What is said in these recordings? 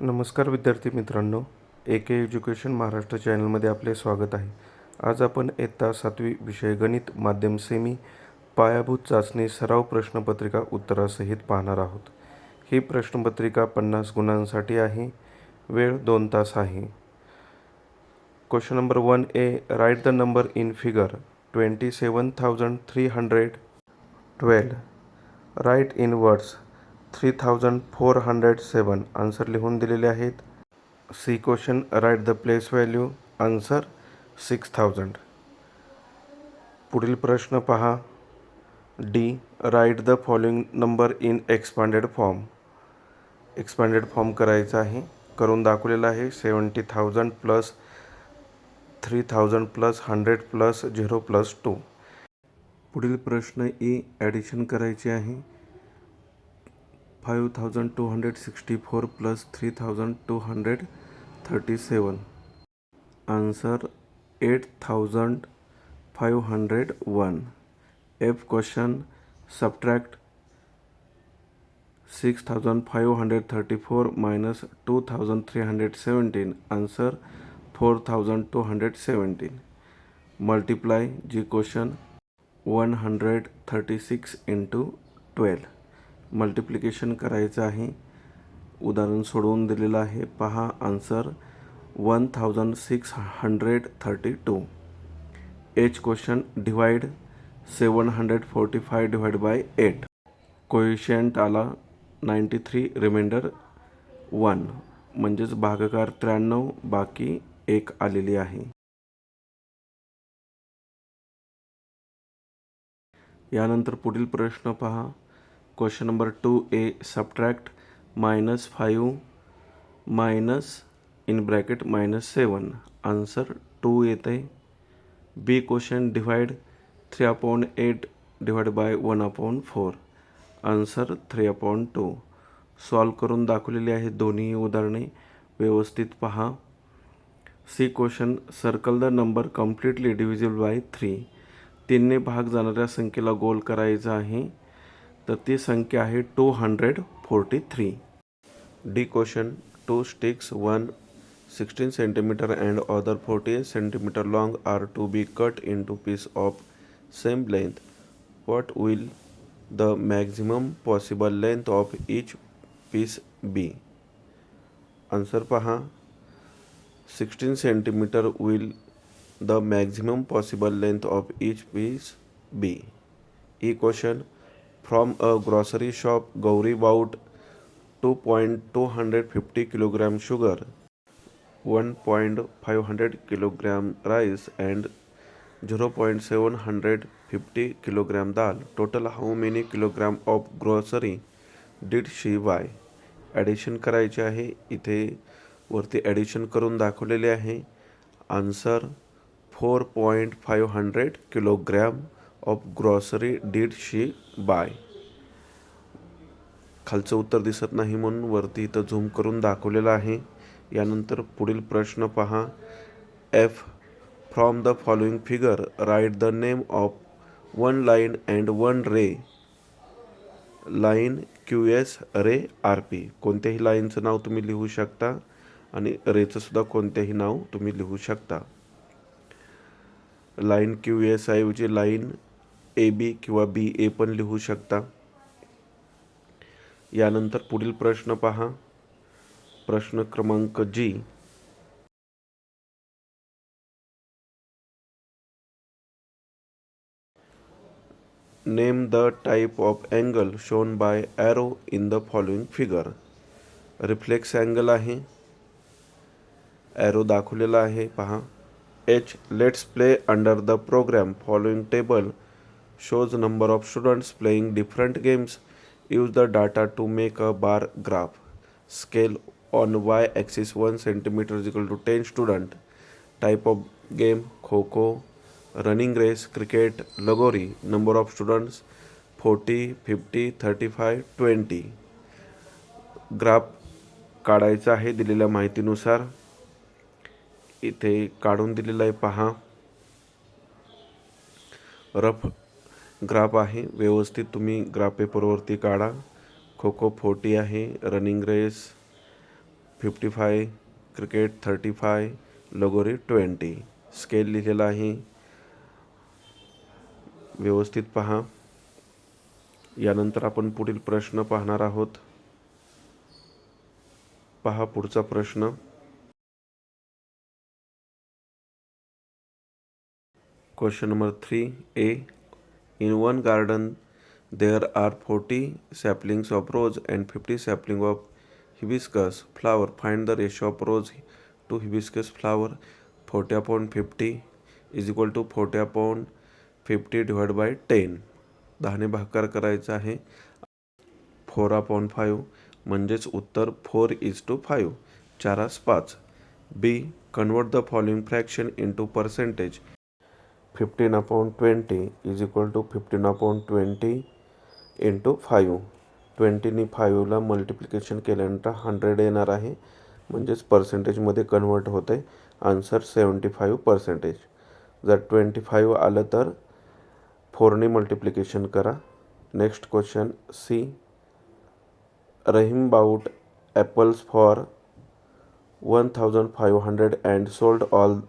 नमस्कार विद्यार्थी मित्रांनो ए के एज्युकेशन महाराष्ट्र चॅनलमध्ये आपले स्वागत आहे. आज आपण इयत्ता सातवी विषय गणित माध्यम सेमी पायाभूत चाचणी सराव प्रश्नपत्रिका उत्तरासहित पाहणार आहोत. ही प्रश्नपत्रिका पन्नास गुणांसाठी आहे वेळ दोन तास आहे. Question number one A write the number in figure twenty seven thousand three hundred twelve. Write in words three thousand four hundred seven answer लिहून दिलेले आहेत. C question write the place value answer six thousand पुढील प्रश्न पहा. D write the following number in expanded form expanded form करायचा आहे. करून दाखवलेला आहे. Seventy thousand plus three thousand plus hundred plus zero plus two पुढील प्रश्न ई ॲडिशन करायचे आहे. Five thousand two hundred sixty four plus three thousand two hundred thirty seven answer eight thousand five hundred one F question subtract six thousand five hundred thirty four minus two thousand three hundred seventeen answer four thousand two hundred seventeen multiply G question one hundred thirty six into twelve multiplication करायचं आहे. उदाहरण सोडवून दिलेलं आहे. पहा answer one thousand six hundred thirty two H question divide seven hundred forty five divide by eight quotient आला ninety three remainder one म्हणजेच भागाकार त्र्याण्णव बाकी एक आलेली आहे. यानंतर पुढील प्रश्न पहा. Question number two A subtract minus five minus in bracket minus seven answer two येते B question divide three upon eight divide by one upon four answer three upon two solve करून दाखवलेली आहेत दोन्ही उदाहरणे. व्यवस्थित पहा. C question circle the number completely divisible by three तीनने भाग जाणाऱ्या संख्येला गोल करायचा आहे. तो ती संख्या है two hundred forty three D question two sticks one sixteen centimetre and other forty eight centimetre long are to be cut into pieces of same length what will the maximum possible length of each piece be answer पहा। Sixteen centimetre will the maximum possible length of each piece be E question from a grocery shop Gauri bought two point two hundred fifty kilogram sugar one point five hundred kilogram rice and zero point seven hundred fifty kilogram dal total how many kilogram of grocery did she buy addition करायचे आहे इथे वरती addition करून दाखवलेले आहे answer four point five hundred kilogram of grocery did she buy खालचं उत्तर दिसत नाही म्हणून वरती इथं झूम करून दाखवलेलं आहे. यानंतर पुढील प्रश्न पहा. F from the following figure write the name of one line and one ray line Q S ray R P कोणत्याही लाईनचं नाव तुम्ही लिहू शकता आणि रेचं सुद्धा कोणतेही नाव तुम्ही लिहू शकता. लाईन क्यू एस ऐवजी लाईन ए बी किंवा बी ए पण लिहू शकता. यानंतर पुढील प्रश्न पहा. प्रश्न क्रमांक G name the type of angle shown by arrow in the following figure reflex angle आहे. ॲरो दाखवलेला आहे. पहा. H let's play under the programme following table shows number of students playing different games use the data to make a bar graph scale on y axis 1 centimeter is equal to 10 student type of game kho running race cricket lagori number of students 40 50 35 20 graph काढायचा आहे दिलेल्या माहितीनुसार इथे काढून दिलेला आहे पहा rough graph आहे. व्यवस्थित तुम्ही ग्राफ पेपरवरती काढा. खो खो फोर्टी आहे. Running race fifty five cricket thirty five lagori twenty. Scale लिहिलेला आहे. व्यवस्थित पहा. यानंतर आपण पुढील प्रश्न पाहणार आहोत. पहा पुढचा प्रश्न. Question number three A. In one garden, there are 40 saplings of rose and 50 saplings of hibiscus flower. Find the ratio of rose to hibiscus flower. 40 upon 50 is equal to 40 upon 50 divided by 10. दहाने भाकार करायचा आहे four upon five म्हणजेच उत्तर four is to five चारास पाच B convert the following fraction into percentage fifteen upon twenty is equal to fifteen upon twenty into five ट्वेंटीनी फाईव्हला multiplication केल्यानंतर हंड्रेड येणार आहे. म्हणजेच पर्सेंटेजमध्ये कन्वर्ट होते आन्सर सेवन्टी फाईव्ह पर्सेंटेज जर ट्वेंटी फाईव्ह आलं तर फोरनी मल्टिप्लिकेशन करा. Next question C Rahim bought apples for one thousand five hundred and sold all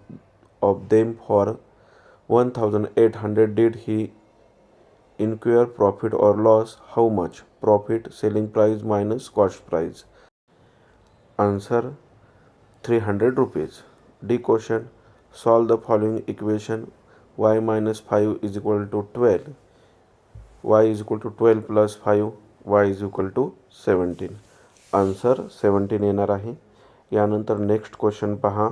of them for 1800 did he incur profit or loss how much profit selling price minus cost price answer 300 rupees d question solve the following equation y minus 5 is equal to 12 y is equal to 12 plus 5 y is equal to 17 answer seventeen येणार आहे यानंतर next question पहा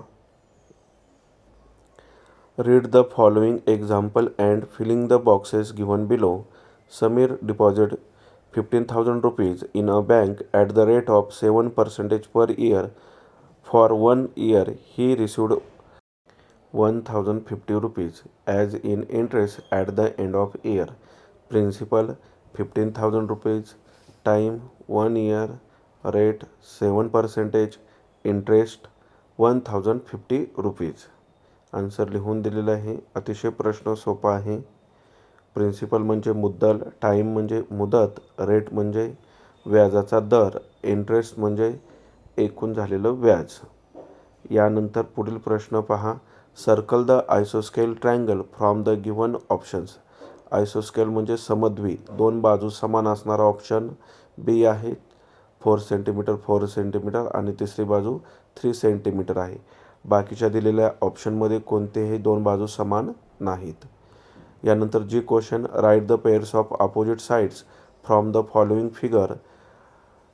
Read the following example and filling the boxes given below. Samir deposited 15,000 rupees in a bank at the rate of 7 percentage per year. For one year, he received 1050 rupees as in interest at the end of year. Principal 15,000 rupees. Time 1 year. Rate 7 percentage. Interest 1050 rupees. Answer लिहून दिलेलं आहे. अतिशय प्रश्न सोपा आहे. Principal म्हणजे मुद्दल time म्हणजे मुदत रेट म्हणजे व्याजाचा दर इंटरेस्ट म्हणजे एकूण झालेलं व्याज. यानंतर पुढील प्रश्न पहा. Circle the आयसोस्केल triangle from the given options आयसोस्केल म्हणजे समद्वी दोन बाजू समान असणारा ऑप्शन बी आहे. फोर सेंटीमीटर फोर सेंटीमीटर आणि तिसरी बाजू थ्री सेंटीमीटर आहे. बाकीच्या दिलेल्या ऑप्शनमध्ये कोणतेही दोन बाजू समान नाहीत. यानंतर G question write the pairs of opposite sides from the following figure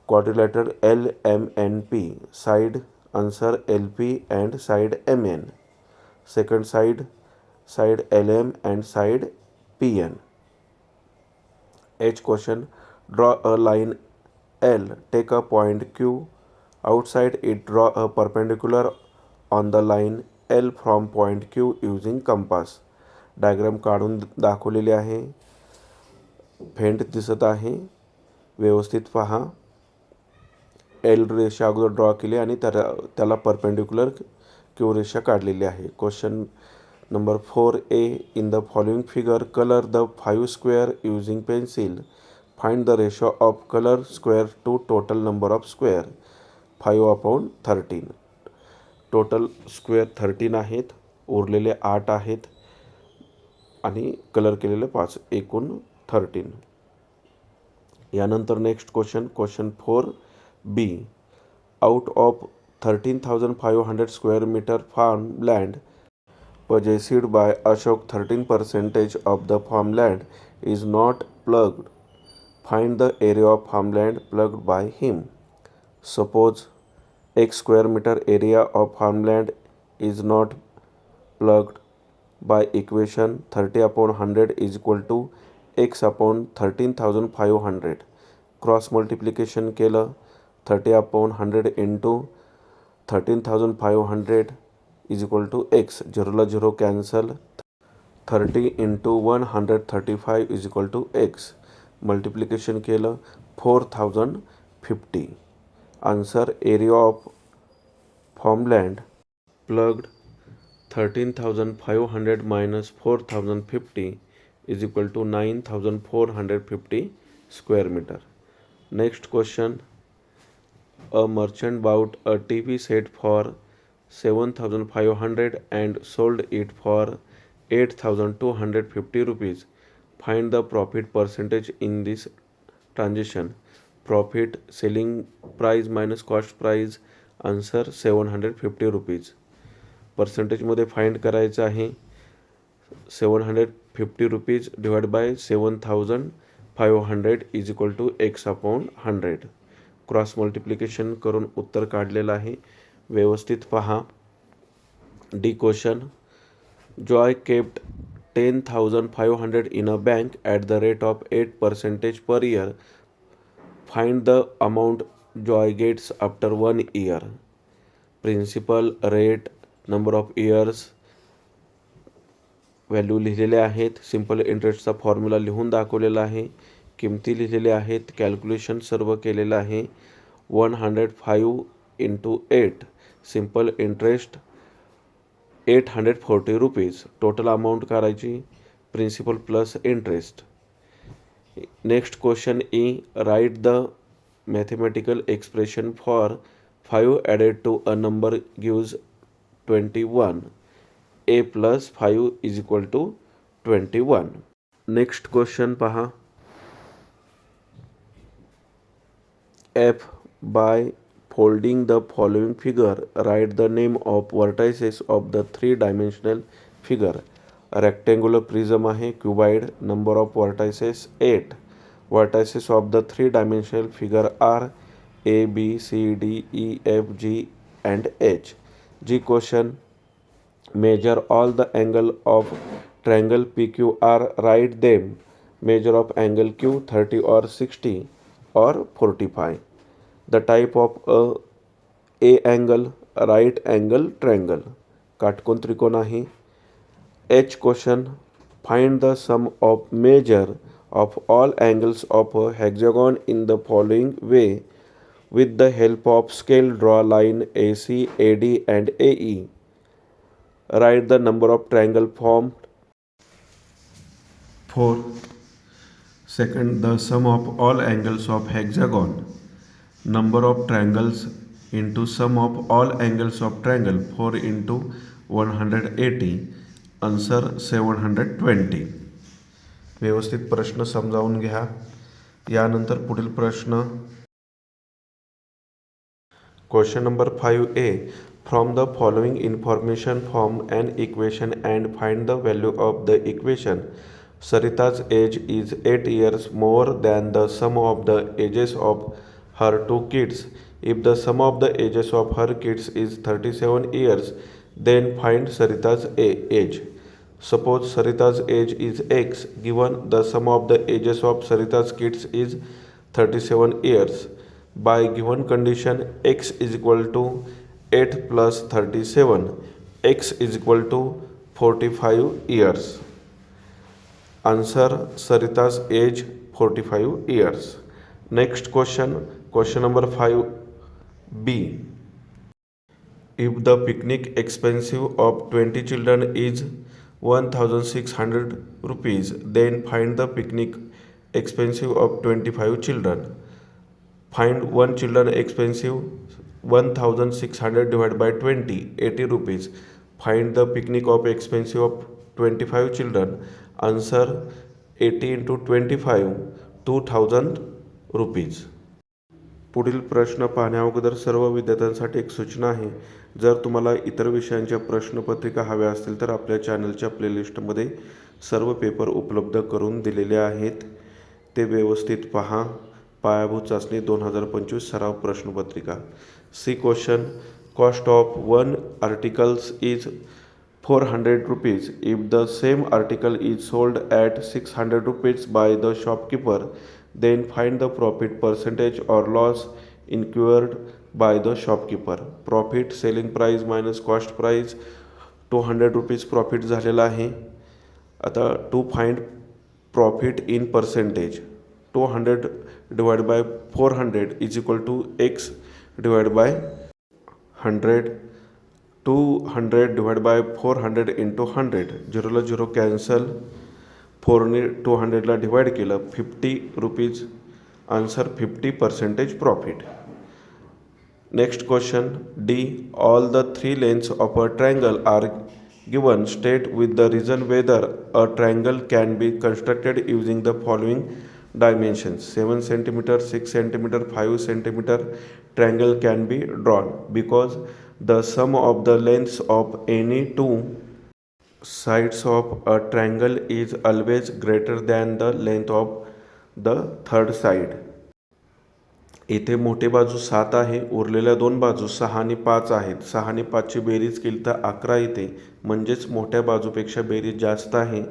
quadrilateral L M N P side answer L P and side M N second side side L M and side P N H question draw a line L take a point Q outside it draw a perpendicular on the line L from point Q using compass diagram काढून दाखवलेली आहे. Faint दिसत आहे. व्यवस्थित पहा. L रेषा अगोदर draw केली आणि त्या त्याला परपेंडिक्युलर क्यू रेषा काढलेली आहे. Question number four A in the following figure colour the five square using pencil find the ratio of colour square to total number of square five upon thirteen total square thirteen आहेत उरलेले आठ आहेत आणि colour केलेले पाच एकूण thirteen. यानंतर next question question four B. Out of thirteen thousand five hundred square metre farm land possessed by Ashok thirteen percentage of the farm land is not plugged find the area of farm land plugged by him suppose एक square metre area of farmland is not plugged by equation thirty upon hundred is equal to X upon thirteen thousand five hundred cross multiplication केलं. Thirty upon hundred into thirteen thousand five hundred is equal to X झिरोला zero cancel thirty into one hundred thirty five is equal to X multiplication केलं. Four thousand fifty answer area of farmland plugged 13500 minus 4050 is equal to 9450 square meter. Next question. A merchant bought a TV set for 7500 and sold it for 8250 rupees. Find the profit percentage in this transaction. Profit selling price minus cost price answer seven hundred fifty rupees पर्सेंटेजमध्ये find करायचं आहे. Seven hundred fifty rupees divide by seven thousand five hundred is equal to X upon hundred cross multiplication करून उत्तर काढलेलं आहे. व्यवस्थित पहा. D question Joy kept ten thousand five hundred in a bank at the rate of eight percentage per year find the amount Joy gets after one year principal rate number of years value लिहिलेले आहेत simple इंटरेस्टचा formula लिहून दाखवलेला आहे किमती लिहिलेल्या आहेत calculation सर्व केलेलं आहे one hundred five into eight simple interest eight hundred forty rupees total amount काढायची principal plus interest. Next question E. Write the mathematical expression for 5 added to a number gives 21. A plus 5 is equal to 21. Next question paha. F by folding the following figure write the name of vertices of the three dimensional figure dimensional figure rectangular prism आहे cuboid number of vertices eight vertices of the three dimensional figure are A B C D E F G and H G question measure all the angle of triangle PQR write them measure of angle Q 30 or 60 or 45 the type of a A angle right angle triangle काटकोन त्रिकोण आहे H question. Find the sum of measure of all angles of a hexagon in the following way. With the help of scale draw line AC AD and AE write the number of triangle formed. For second the sum of all angles of hexagon. Number of triangles into sum of all angles of triangle. 4 into 180 answer seven hundred twenty व्यवस्थित प्रश्न समजावून घ्या. यानंतर पुढील प्रश्न. Question number five A from the following information form and equation and find the value of the equation Sarita's age is eight years more than the sum of the ages of her two kids if the sum of the ages of her kids is thirty seven years then find Sarita's a age Suppose Sarita's age is x, given the sum of the ages of Sarita's kids is 37 years. By given condition x is equal to 8 plus 37, x is equal to 45 years. Answer Sarita's age 45 years. Next question, question number 5b. If the picnic expensive of 20 children is 1600 rupees, then find the picnic expensive of 25 children. Find one children expensive 1600 divided by 20 80 rupees. Find the picnic of expensive of 25 children. Answer 80 into 25 2000 rupees. पुढील प्रश्न पाहण्याअगोदर सर्व विद्यार्थ्यांसाठी एक सूचना आहे. जर तुम्हाला इतर विषयांच्या प्रश्नपत्रिका हव्या असतील तर आपल्या चॅनलच्या प्लेलिस्टमध्ये सर्व पेपर उपलब्ध करून दिलेले आहेत. ते व्यवस्थित पहा. पायाभूत चाचणी दोन हजार पंचवीस सराव प्रश्नपत्रिका. C question cost of one articles is four hundred rupees. If the same article is sold at six hundred rupees by the shopkeeper then find the profit percentage or loss incurred by the shopkeeper. Profit selling price minus cost price two hundred rupees profit झालेला आहे. आता to find profit in percentage two hundred divide by four hundred is equal to X divide by hundred two hundred divide by four hundred into hundred झिरोला zero cancel फोरने two हंड्रेडला divide केलं fifty rupees answer fifty percentage profit Next question D. All the three lengths of a triangle are given. State with the reason whether a triangle can be constructed using the following dimensions 7 centimeter, 6 centimeter, 5 centimeter. Triangle can be drawn because the sum of the lengths of any two sides of a triangle is always greater than the length of the third side. येथे मोठे बाजू सात आहे उरलेल्या दोन बाजू सहा आणि पाच आहेत. सहा आणि पाचची बेरीज केली तर अकरा येते. म्हणजेच मोठ्या बाजूपेक्षा बेरीज जास्त आहे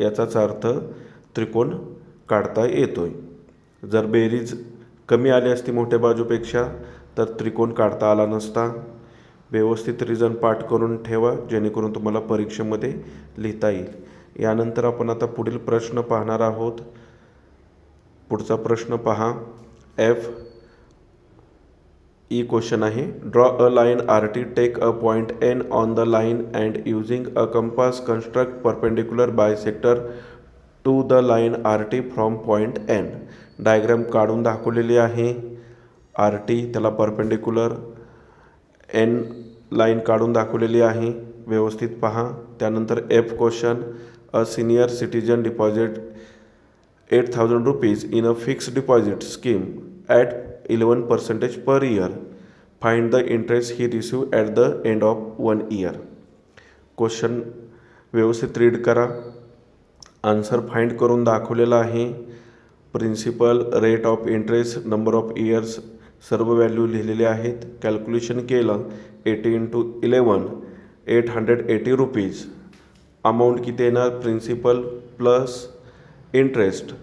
याचाच अर्थ त्रिकोण काढता येतोय. जर बेरीज कमी आली असती मोठ्या बाजूपेक्षा तर त्रिकोण काढता आला नसता. व्यवस्थित रिझन पाठ करून ठेवा जेणेकरून तुम्हाला परीक्षेमध्ये लिहिता येईल. यानंतर आपण आता पुढील प्रश्न पाहणार आहोत. पुढचा प्रश्न पहा. एफ ई क्वेश्चन आहे. Draw a line R T take a point N on the line and using a compass construct perpendicular bisector to the line R T from point N diagram काढून दाखवलेली आहे. R T त्याला perpendicular N line काढून दाखवलेली आहे. व्यवस्थित पहा. त्यानंतर F question a senior citizen deposit eight thousand rupees in a fixed deposit scheme at eleven percentage per year find the interest he receive at the end of one year question व्यवस्थित read करा. Answer find करून दाखवलेला आहे. Principal rate of interest number of years सर्व value लिहिलेले आहेत. Calculation केलं eighty into eleven eight hundred eighty rupees amount किती येणार? Principal plus interest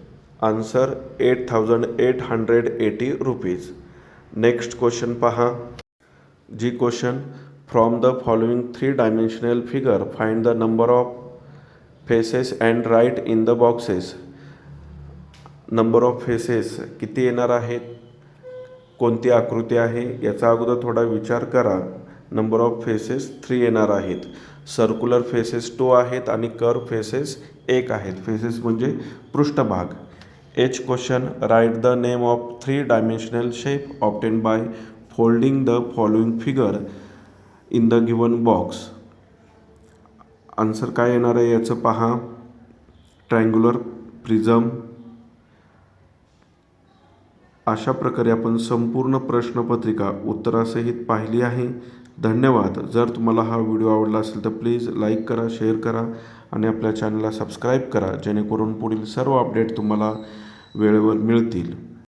answer eight thousand eight hundred eighty rupees next question पहा. G question from the following three dimensional figure find the number of faces and write in the boxes number of faces किती येणार आहेत? कोणती आकृती आहे याचा अगोदर थोडा विचार करा. नंबर ऑफ फेसेस थ्री येणार आहेत. सर्क्युलर फेसेस टू आहेत आणि कर्व फेसेस एक आहेत. फेसेस म्हणजे पृष्ठभाग. H question write the name of three dimensional shape obtain by folding the following figure in the given box answer काय येणार आहे याचं पहा. ट्रँग्युलर प्रिझम अशा प्रकारे आपण संपूर्ण प्रश्नपत्रिका उत्तरासहित पाहिली आहे. धन्यवाद. जर तुम्हाला हा व्हिडिओ आवडला असेल तर प्लीज लाईक करा शेअर करा आणि आपल्या चॅनलला सबस्क्राईब करा जेणेकरून पुढील सर्व अपडेट तुम्हाला वेळेवर मिळतील.